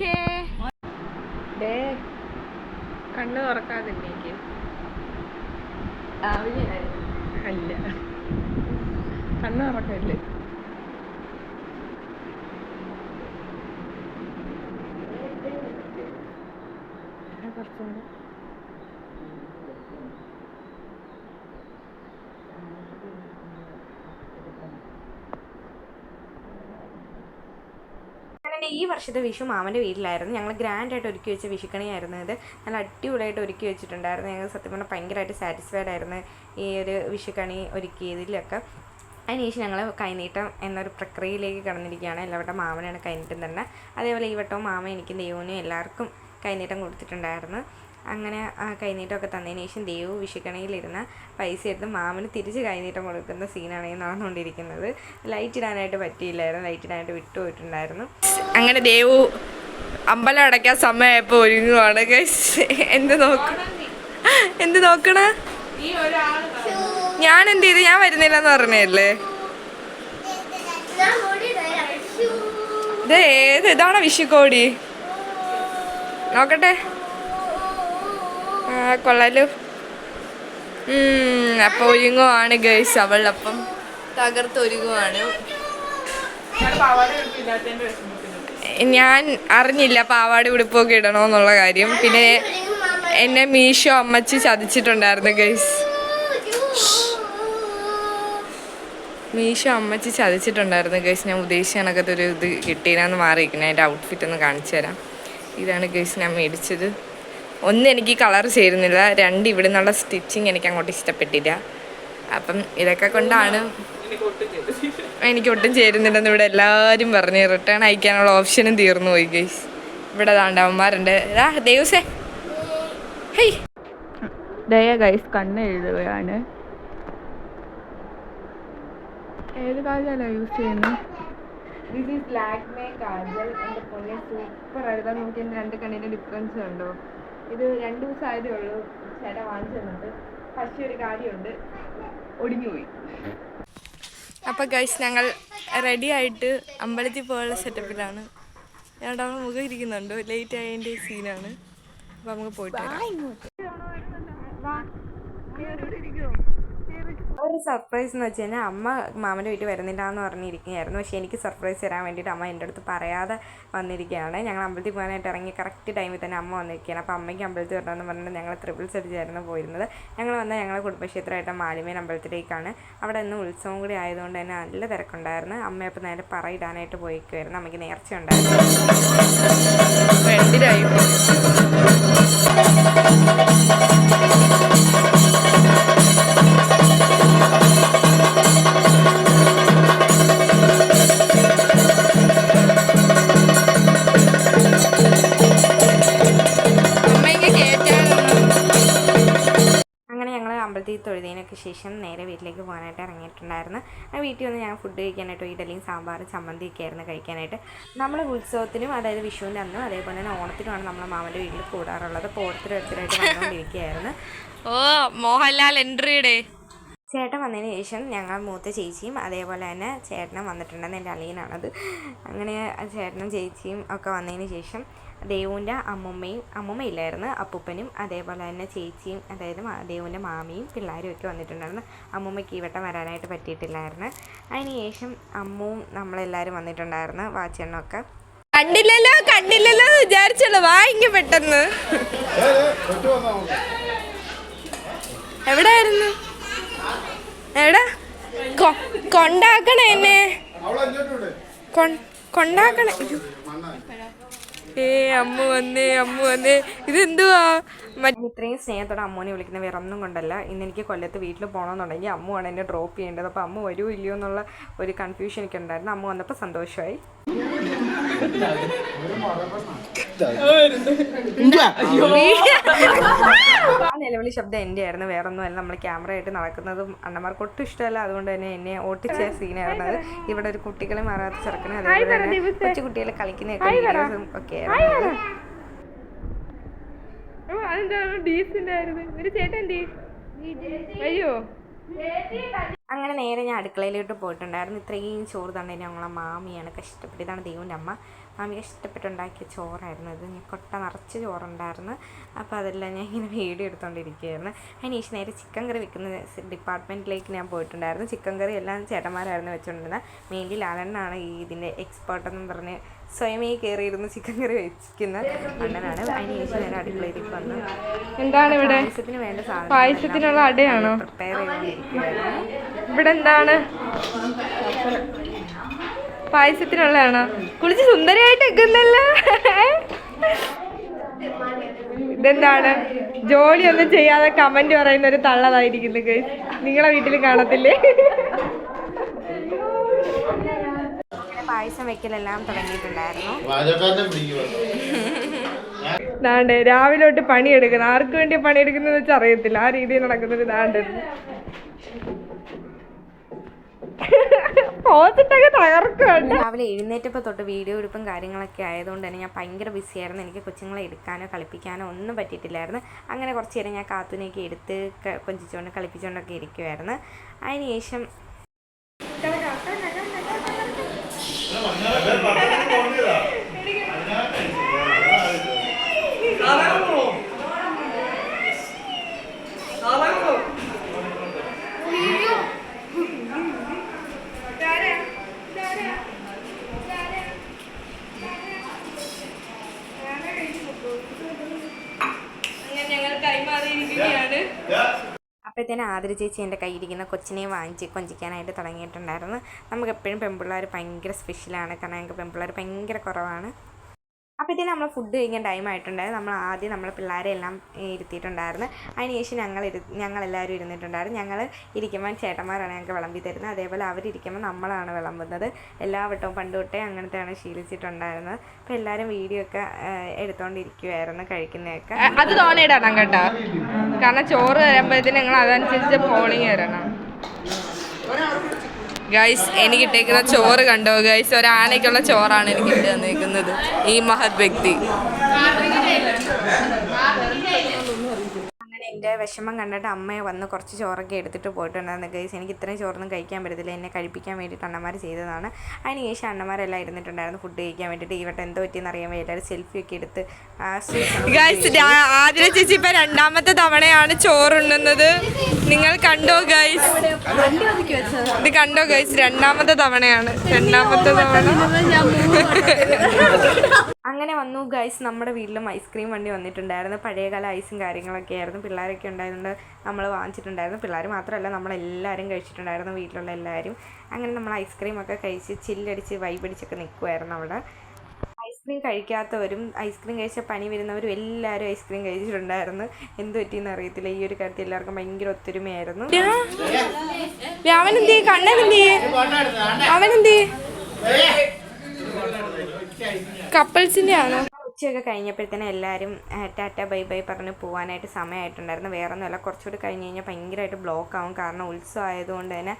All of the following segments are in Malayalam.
ഓക്കേ. ഡേ കണ്ണ് തുറക്കാതില്ലേക്ക് അല്ല. കണ്ണ് തുറക്കല്ലേ കുറച്ചുകൂടെ ഈ വർഷത്തെ വിഷു മാമന്റെ വീട്ടിലായിരുന്നു. ഞങ്ങൾ ഗ്രാൻഡായിട്ട് ഒരുക്കി വെച്ച വിഷുക്കണിയായിരുന്നു ഇത്. നല്ല അടിപൊളിയായിട്ട് ഒരുക്കി വെച്ചിട്ടുണ്ടായിരുന്നു. ഞങ്ങൾ സത്യം പറഞ്ഞാൽ ഭയങ്കരമായിട്ട് സാറ്റിസ്ഫൈഡ് ആയിരുന്നു ഈ ഒരു വിഷുക്കണി ഒരുക്കിയതിലൊക്കെ. അതിനുശേഷം ഞങ്ങൾ കൈനീട്ടം എന്നൊരു പ്രക്രിയയിലേക്ക് കടന്നിരിക്കുകയാണ്. എല്ലാവരുടെ മാമനാണ് കൈനീട്ടം തന്നെ. അതേപോലെ ഈ വട്ടവും മാമ എനിക്കും ദൈവനും എല്ലാവർക്കും കൈനീട്ടം കൊടുത്തിട്ടുണ്ടായിരുന്നു. അങ്ങനെ ആ കൈനീട്ടമൊക്കെ തന്നതിന് ശേഷം ദേവു വിഷുക്കണിയിലിരുന്ന പൈസ എടുത്ത് മാമന് തിരിച്ച് കൈനീട്ടം കൊടുക്കുന്ന സീനാണ് ഈ നടന്നുകൊണ്ടിരിക്കുന്നത്. ലൈറ്റ് ഇടാനായിട്ട് പറ്റിയില്ലായിരുന്നു. ലൈറ്റ് ഇടാനായിട്ട് വിട്ടുപോയിട്ടുണ്ടായിരുന്നു. അങ്ങനെ ദേവു അമ്പലം അടയ്ക്കാൻ സമയമായപ്പോൾ ഒരുങ്ങുവാണ്. എന്ത് നോക്ക എന്ത് നോക്കണ? ഞാൻ എന്ത് ചെയ്ത്? ഞാൻ വരുന്നില്ലെന്ന് പറഞ്ഞല്ലേ? ഇത് ഏത്? ഇതാണോ വിഷുക്കോടി. നോക്കട്ടെ. കൊള്ളാലോ. ഉം, അപ്പൊ ഒരുങ്ങുവാണ് ഗേഴ്സ് അവൾ അപ്പം തകർത്ത് ഒരുങ്ങുവാണ്. ഞാൻ അറിഞ്ഞില്ല പാവാട ഉടുപ്പൊക്കെ ഇടണോന്നുള്ള കാര്യം. പിന്നെ എന്നെ മീഷോ അമ്മച്ചി ചതിച്ചിട്ടുണ്ടായിരുന്നു ഗൈസ്. മീഷോ അമ്മച്ചി ചതിച്ചിട്ടുണ്ടായിരുന്നു ഗൈസ്. ഞാൻ ഉദ്ദേശിച്ച കണക്കത്തെ ഒരു ഇത് കിട്ടിയില്ലാന്ന് മാറിയിരിക്കുന്നത് എന്റെ ഔട്ട്ഫിറ്റ് ഒന്ന് കാണിച്ചു തരാം. ഇതാണ് ഗൈസ് ഞാൻ മേടിച്ചത്. ഒന്ന് എനിക്ക് കളർ ചേരുന്നില്ല. രണ്ട് ഇവിടെ നിന്നുള്ള സ്റ്റിച്ചിങ് എനിക്ക് അങ്ങോട്ട് ഇഷ്ടപ്പെട്ടില്ല. അപ്പം ഇതൊക്കെ കൊണ്ടാണ് എനിക്ക് ഒട്ടും ചേരുന്നില്ലെന്ന് ഇവിടെ എല്ലാവരും പറഞ്ഞ്. റിട്ടേൺ അയക്കാനുള്ള ഓപ്ഷനും തീർന്നു പോയി ഗൈസ് ഇവിടെ ദാണ്ടവന്മാരുണ്ട് ഇതാ ദേവസേ. ദയ ഗൈസ് കണ്ണ് എഴുതുകയാണ്. ഏത് കാജല യൂസ് ചെയ്യുന്നത് ദിസ് ഈസ് സൂപ്പർ ആയിരുന്നു നമുക്ക് രണ്ട് കണ്ണിന്റെ ഡിഫറൻസ് ഉണ്ടോ? ഇത് രണ്ട് ദിവസം ആയതേ ഉള്ളൂ ചേട്ടാ വാങ്ങിച്ചു തന്നിട്ട്. പക്ഷേ ഒരു കാര്യമുണ്ട്. ഒടിഞ്ഞുപോയി അപ്പോൾ ഗൈസ് ഞങ്ങൾ റെഡി ആയിട്ട് അമ്പലത്തിൽ പോകാനുള്ള സെറ്റപ്പിലാണ് ഞങ്ങളുടെ അവിടെ മുഖം ഇരിക്കുന്നുണ്ടോ. ലേറ്റ് ആയതിന്റെ സീനാണ് അപ്പോൾ നമുക്ക് പോയിട്ട് സർപ്രൈസ് എന്ന് വെച്ച് കഴിഞ്ഞാൽ അമ്മ മാമന്റെ വീട്ടിൽ വരുന്നില്ല എന്ന് പറഞ്ഞിരിക്കുകയായിരുന്നു. പക്ഷേ എനിക്ക് സർപ്രൈസ് തരാൻ വേണ്ടിയിട്ട് അമ്മ എന്റെ അടുത്ത് പറയാതെ വന്നിരിക്കുകയാണ്. ഞങ്ങൾ അമ്പലത്തിൽ പോകാനായിട്ട് ഇറങ്ങി കറക്റ്റ് ടൈമിൽ തന്നെ അമ്മ വന്നിരിക്കുകയാണ്. അപ്പോൾ അമ്മയ്ക്ക് അമ്പലത്തിൽ വരണമെന്ന് പറഞ്ഞിട്ട് ഞങ്ങൾ ട്രിപ്പിൾസ് അടിച്ചായിരുന്നു പോയിരുന്നത്. ഞങ്ങൾ വന്ന ഞങ്ങളുടെ കുടുംബക്ഷേത്രമായിട്ട് മാലിമേൻ അമ്പലത്തിലേക്കാണ്. അവിടെ ഇന്ന് ഉത്സവം കൂടി ആയതുകൊണ്ട് തന്നെ നല്ല തിരക്കുണ്ടായിരുന്നു. അമ്മ നേരെ പറയിടാനായിട്ട് പോയിക്കുമായിരുന്നു അമ്മയ്ക്ക് നേർച്ച ഉണ്ടായിരുന്നു. തൊഴുതിനൊക്കെ ശേഷം നേരെ വീട്ടിലേക്ക് പോകാനായിട്ട് ഇറങ്ങിയിട്ടുണ്ടായിരുന്നു. ആ വീട്ടിൽ വന്ന് ഞാൻ ഫുഡ് കഴിക്കാനായിട്ട് ഇഡലിയും സാമ്പാറും ചമ്മന്തിയൊക്കെ ആയിരുന്നു കഴിക്കാനായിട്ട്. നമ്മൾ ഉത്സവത്തിനും അതായത് വിഷുവിന്റെ അന്നും അതേപോലെ തന്നെ ഓണത്തിനുമാണ് നമ്മളെ മാമന്റെ വീട്ടിൽ കൂടാറുള്ളത്. അപ്പോൾ ഓരോരുത്തരോരുത്തരായിട്ട് വന്നുകൊണ്ടിരിക്കുകയായിരുന്നു. ഓ മോഹൻലാൽ എൻട്രിയുടെ. ചേട്ടൻ വന്നതിന് ശേഷം ഞങ്ങൾ മൂത്ത ചേച്ചിയും അതേപോലെ തന്നെ ചേട്ടനും വന്നിട്ടുണ്ടെന്ന് എന്റെ അളിയനാണത്. അങ്ങനെ ചേട്ടനും ചേച്ചിയും ഒക്കെ വന്നതിന് ശേഷം ദേവുവിന്റെ അമ്മുമ്മയും അമ്മുമ്മ ഇല്ലായിരുന്നു അപ്പൂപ്പനും അതേപോലെ തന്നെ ചേച്ചിയും അതായത് മാ- ദേവുവിന്റെ മാമിയും പിള്ളേരും ഒക്കെ വന്നിട്ടുണ്ടായിരുന്നു. അമ്മുമ്മയ്ക്ക് ഈ വട്ടം വരാനായിട്ട് പറ്റിയിട്ടില്ലായിരുന്നു. അതിന് ശേഷം അമ്മുവും നമ്മളെല്ലാവരും വന്നിട്ടുണ്ടായിരുന്നു വാച്ചെണ്ണൊക്കെ. കണ്ടില്ലല്ലോ കണ്ടില്ലല്ലോ എന്ന് വിചാരിച്ചല്ലോ വാ ഇങ്ങ പെട്ടെന്ന്. എവിടായിരുന്നു? എവിടെ? കൊണ്ടാക്കണേ എന്നെ. കൊണ്ടാക്കണേ. ഏ അമ്മ അമ്മ ഇതെന്തുവാ? ഇത്രയും സ്നേഹത്തോടെ അമ്മുവിനെ വിളിക്കുന്ന വേറെ ഒന്നും കൊണ്ടല്ല. ഇന്ന് എനിക്ക് കൊല്ലത്ത് വീട്ടിൽ പോകണമെന്നുണ്ടെങ്കിൽ അമ്മുവാണ് എന്നെ ഡ്രോപ്പ് ചെയ്യേണ്ടത്. അപ്പോൾ അമ്മ വരുമോ ഇല്ലയോ എന്നുള്ള ഒരു കൺഫ്യൂഷൻ ഒക്കെ ഉണ്ടായിരുന്നു. അമ്മ വന്നപ്പോൾ സന്തോഷമായി. ആ നിലവിളി ശബ്ദം എന്റെ ആയിരുന്നു വേറെ ഒന്നുമല്ല നമ്മൾ ക്യാമറ ആയിട്ട് നടക്കുന്നതും അണ്ണന്മാർക്ക് ഒട്ടും ഇഷ്ടമല്ല. അതുകൊണ്ട് തന്നെ എന്നെ ഓട്ടിച്ച സീനായിരുന്നു അത് ഇവിടെ ഒരു കുട്ടികളെ മാറാത്ത ചെറുക്കനും അതേപോലെ തന്നെ കൊച്ചു കുട്ടികളെ കളിക്കുന്നതൊക്കെ വീഡിയോസും ഒക്കെ ആയിരുന്നു അതെന്താ? ഡീസിന്റെ ആയിരുന്നു. ഒരു ചേട്ടൻ അയ്യോ. അങ്ങനെ നേരെ ഞാൻ അടുക്കളയിലോട്ട് പോയിട്ടുണ്ടായിരുന്നു. ഇത്രയും ചോറ് തന്നെ ഞങ്ങളെ മാമിയാണ് കഷ്ടപ്പെട്ട് ഇതാണ് ദൈവന്റെ അമ്മ. മാമി കഷ്ടപ്പെട്ടുണ്ടാക്കിയ ചോറായിരുന്നു ഇത്. ഞാൻ കൊട്ട നിറച്ച് ചോറുണ്ടായിരുന്നു. അപ്പോൾ അതെല്ലാം ഞാൻ ഇങ്ങനെ വീഡിയോ എടുത്തുകൊണ്ടിരിക്കുകയായിരുന്നു അതിന് ശേഷം നേരെ ചിക്കൻ കറി വെക്കുന്ന ഡിപ്പാർട്ട്മെന്റിലേക്ക് ഞാൻ പോയിട്ടുണ്ടായിരുന്നു. ചിക്കൻ കറി എല്ലാം ചേട്ടന്മാരായിരുന്നു വെച്ചുകൊണ്ടിരുന്നത്. മെയിൻലി ലാലണ്ണാണ് ഈ ഇതിന്റെ എക്സ്പേർട്ട് എന്നും പറഞ്ഞ് സ്വയമേ കയറിയിരുന്ന് ചിക്കൻ കറി വെച്ചിരിക്കുന്ന അണ്ണനാണ്. അതിന് നേരെ ഞാൻ അടുക്കളയിലേക്ക് വന്നു. എന്താണ് ഇവിടെ? പായസത്തിന് വേണ്ട സാധനം പായസത്തിനുള്ള അടയാണോ? പ്രിപ്പയർ ചെയ്തുകൊണ്ടിരിക്കുകയായിരുന്നു. ഇവിടെ എന്താണ് പായസത്തിനുള്ളതാണോ? കുളിച്ച് സുന്ദരിയായിട്ട് എക്കുന്നല്ലോ ഇതെന്താണ്? ജോലിയൊന്നും ചെയ്യാതെ കമന്റ് പറയുന്ന ഒരു തള്ളതായിരിക്കുന്നു ഗൈസ് നിങ്ങളെ വീട്ടിൽ കാണത്തില്ലേ? പായസം വെക്കലെല്ലാം തുടങ്ങിയിട്ടുണ്ടായിരുന്നു. ദാണ്ട് രാവിലെ തൊട്ട് പണിയെടുക്കണം ആർക്ക് വേണ്ടി പണിയെടുക്കുന്നതെന്ന് വെച്ചാൽ അറിയത്തില്ല. ആ രീതിയിൽ നടക്കുന്നൊരു ദാണ്ട്. പോത്തിട്ടൊക്കെ തകർക്കുന്നുണ്ട്. രാവിലെ എഴുന്നേറ്റപ്പോൾ തൊട്ട് വീഡിയോ എടുപ്പും കാര്യങ്ങളൊക്കെ ആയതുകൊണ്ട് തന്നെ ഞാൻ ഭയങ്കര ബിസി ആയിരുന്നു എനിക്ക് കൊച്ചുങ്ങളെ എടുക്കാനോ കളിപ്പിക്കാനോ ഒന്നും പറ്റിയിട്ടില്ലായിരുന്നു. അങ്ങനെ കുറച്ച് നേരം ഞാൻ കാത്തുനേക്കി എടുത്ത് കൊഞ്ചിച്ചുകൊണ്ട് കളിപ്പിച്ചുകൊണ്ടൊക്കെ ഇരിക്കുമായിരുന്നു അതിനുശേഷം കൈമാറിയിരിക്കുകയാണ് അപ്പോഴത്തേനും ആതിര ചേച്ചി എന്റെ കയ്യിരിക്കുന്ന കൊച്ചിനെ വാങ്ങിച്ച് കൊഞ്ചിക്കാനായിട്ട് തുടങ്ങിയിട്ടുണ്ടായിരുന്നു. നമുക്ക് എപ്പോഴും പെൺപിള്ളേർ ഭയങ്കര സ്പെഷ്യലാണ് കാരണം ഞങ്ങൾക്ക് പെൺപിള്ളേർ ഭയങ്കര കുറവാണ്. അപ്പോഴത്തേനും നമ്മൾ ഫുഡ് കഴിക്കാൻ ടൈം ആയിട്ടുണ്ടായിരുന്നു. നമ്മൾ ആദ്യം നമ്മൾ പിള്ളേരെ എല്ലാം ഇരുത്തിയിട്ടുണ്ടായിരുന്നു. അതിന് ശേഷം ഞങ്ങൾ ഇരു ഞങ്ങളെല്ലാവരും ഇരുന്നിട്ടുണ്ടായിരുന്നു. ഞങ്ങൾ ഇരിക്കുമ്പോൾ ചേട്ടന്മാരാണ് ഞങ്ങൾക്ക് വിളമ്പി തരുന്നത്. അതേപോലെ അവരിയ്ക്കുമ്പോൾ നമ്മളാണ് വിളമ്പുന്നത്. എല്ലാ വട്ടവും പണ്ട് തൊട്ടേ അങ്ങനത്തെയാണ് ശീലിച്ചിട്ടുണ്ടായിരുന്നത്. അപ്പോൾ എല്ലാവരും വീഡിയോ ഒക്കെ എടുത്തുകൊണ്ടിരിക്കുമായിരുന്നു കഴിക്കുന്നതൊക്കെ. അത് തോന്നിയിടണം കേട്ടോ. കാരണം ചോറ് തരുമ്പോഴത്തേന് നിങ്ങൾ അതനുസരിച്ച് പോളിങ് തരണം ഗൈസ് എനിക്ക് ഇട്ടേക്കുന്ന ചോറ് കണ്ടോ? ഗൈസ് ഒരാനയ്ക്കുള്ള ചോറാണ് എനിക്ക് ഇട്ട് ഈ മഹത് വ്യക്തി. എന്റെ വിഷമം കണ്ടിട്ട് അമ്മയെ വന്ന് കുറച്ച് ചോറൊക്കെ എടുത്തിട്ട് പോയിട്ടുണ്ടായിരുന്നു ഗൈസ് എനിക്ക് ഇത്രയും ചോറൊന്നും കഴിക്കാൻ പറ്റത്തില്ല. എന്നെ കഴിപ്പിക്കാൻ വേണ്ടിയിട്ട് അണ്ണന്മാർ ചെയ്തതാണ്. അതിന് ശേഷം അണ്ണന്മാരെല്ലാം ഇരുന്നിട്ടുണ്ടായിരുന്നു ഫുഡ് കഴിക്കാൻ വേണ്ടിയിട്ട്. ഇവിടെ എന്തോ പറ്റിയെന്ന് അറിയാൻ വേണ്ടി എല്ലാവരും സെൽഫി ഒക്കെ എടുത്ത്. ഗൈസ് ആതിര ചേച്ചി ഇപ്പം രണ്ടാമത്തെ തവണയാണ് ചോറുണ്ണുന്നത്. നിങ്ങൾ കണ്ടോ ഗൈസ് ഇത് കണ്ടോ ഗൈസ് രണ്ടാമത്തെ തവണയാണ്. രണ്ടാമത്തെ തവണ. അങ്ങനെ വന്നു ഗൈസ് നമ്മുടെ വീട്ടിലും ഐസ്ക്രീം വണ്ടി വന്നിട്ടുണ്ടായിരുന്നു. പഴയകാല ഐസും കാര്യങ്ങളൊക്കെ ആയിരുന്നു. പിള്ളേരൊക്കെ ഉണ്ടായതുകൊണ്ട് നമ്മൾ വാങ്ങിച്ചിട്ടുണ്ടായിരുന്നു. പിള്ളേർ മാത്രമല്ല നമ്മളെല്ലാവരും കഴിച്ചിട്ടുണ്ടായിരുന്നു വീട്ടിലുള്ള എല്ലാവരും അങ്ങനെ നമ്മൾ ഐസ്ക്രീം ഒക്കെ കഴിച്ച് ചില്ലടിച്ച് വൈബടിച്ചൊക്കെ നിൽക്കുമായിരുന്നു അവിടെ. ഐസ്ക്രീം കഴിക്കാത്തവരും ഐസ്ക്രീം കഴിച്ച പനി വരുന്നവരും എല്ലാവരും ഐസ്ക്രീം കഴിച്ചിട്ടുണ്ടായിരുന്നു. എന്ത് പറ്റിയെന്ന് അറിയത്തില്ല. ഈ ഒരു കാര്യത്തിൽ എല്ലാവർക്കും ഭയങ്കര ഒത്തൊരുമയായിരുന്നു. അവനെന്തേ കണ്ണനെന്തേ അവനെന്തേ കപ്പിൾസിന്റെ ആണോ ഉച്ചയൊക്കെ കഴിഞ്ഞപ്പോഴത്തേനും എല്ലാവരും ടാറ്റ ബൈ ബൈ പറഞ്ഞ് പോകാനായിട്ട് സമയമായിട്ടുണ്ടായിരുന്നു. വേറെ ഒന്നുമല്ല കുറച്ചുകൂടി കഴിഞ്ഞ് കഴിഞ്ഞാൽ ഭയങ്കരമായിട്ട് ബ്ലോക്ക് ആവും കാരണം ഉത്സവം ആയതുകൊണ്ട് തന്നെ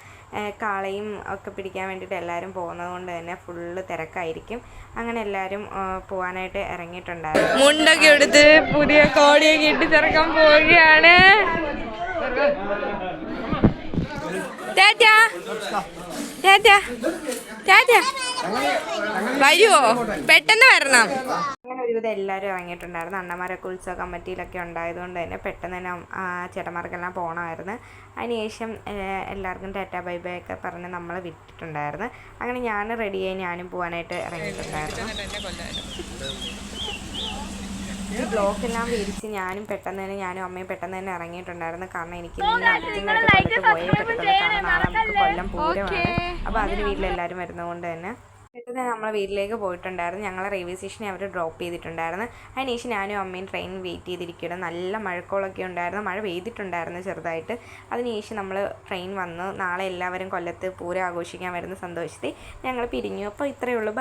കാളയും ഒക്കെ പിടിക്കാൻ വേണ്ടിയിട്ട് എല്ലാവരും പോകുന്നത് കൊണ്ട് തന്നെ ഫുള്ള് തിരക്കായിരിക്കും. അങ്ങനെ എല്ലാവരും പോകാനായിട്ട് ഇറങ്ങിയിട്ടുണ്ടായിരുന്നു. മുണ്ടൊക്കെ എടുത്ത് പുതിയ കോടിയൊക്കെ ഇട്ട് തിരക്കാൻ പോവുകയാണ്. ടാറ്റ ടാറ്റ. ടാറ്റ വരുവോ? പെട്ടെന്ന് വരണം. അങ്ങനെ ഒരുവിധം എല്ലാവരും ഇറങ്ങിയിട്ടുണ്ടായിരുന്നു. അണ്ണമാരൊക്കെ ഉത്സവ കമ്മിറ്റിയിലൊക്കെ ഉണ്ടായതുകൊണ്ട് തന്നെ പെട്ടെന്ന് തന്നെ ചേട്ടന്മാർക്കെല്ലാം പോകണമായിരുന്നു അതിനുശേഷം എല്ലാവർക്കും ടാറ്റ ബൈ ബൈ ഒക്കെ പറഞ്ഞ് നമ്മളെ വിട്ടിട്ടുണ്ടായിരുന്നു. അങ്ങനെ ഞാൻ റെഡിയായി ഞാനും പോകാനായിട്ട് ഇറങ്ങിയിട്ടുണ്ടായിരുന്നു. ഈ ബ്ലോക്ക് എല്ലാം വിരിച്ച് ഞാനും പെട്ടെന്ന് തന്നെ ഞാനും അമ്മയും പെട്ടെന്ന് തന്നെ ഇറങ്ങിയിട്ടുണ്ടായിരുന്നു. കാരണം എനിക്ക് ഇന്ന് അർജന്റായിട്ട് കൊല്ലത്ത് പോയേ പറ്റത്തുള്ളൂ. കാരണം നാളെ നമുക്ക് കൊല്ലം പൂരമാണ് അപ്പോൾ അതിന് വീട്ടിലെല്ലാവരും വരുന്നതുകൊണ്ട് തന്നെ പെട്ടെന്ന് നമ്മളെ വീട്ടിലേക്ക് പോയിട്ടുണ്ടായിരുന്നു. ഞങ്ങളെ റെയിൽവേ സ്റ്റേഷനിൽ അവർ ഡ്രോപ്പ് ചെയ്തിട്ടുണ്ടായിരുന്നു. അതിനുശേഷം ഞാനും അമ്മയും ട്രെയിൻ വെയിറ്റ് ചെയ്തിരിക്കുകയാണ്. നല്ല മഴക്കോളൊക്കെ ഉണ്ടായിരുന്നു. മഴ പെയ്തിട്ടുണ്ടായിരുന്നു ചെറുതായിട്ട്. അതിനുശേഷം നമ്മൾ ട്രെയിൻ വന്നു. നാളെ എല്ലാവരും കൊല്ലത്ത് പൂരം ആഘോഷിക്കാൻ വരുന്ന സന്തോഷത്തിൽ ഞങ്ങൾ പിരിഞ്ഞു. അപ്പോൾ ഇത്രയേ ഉള്ളൂ.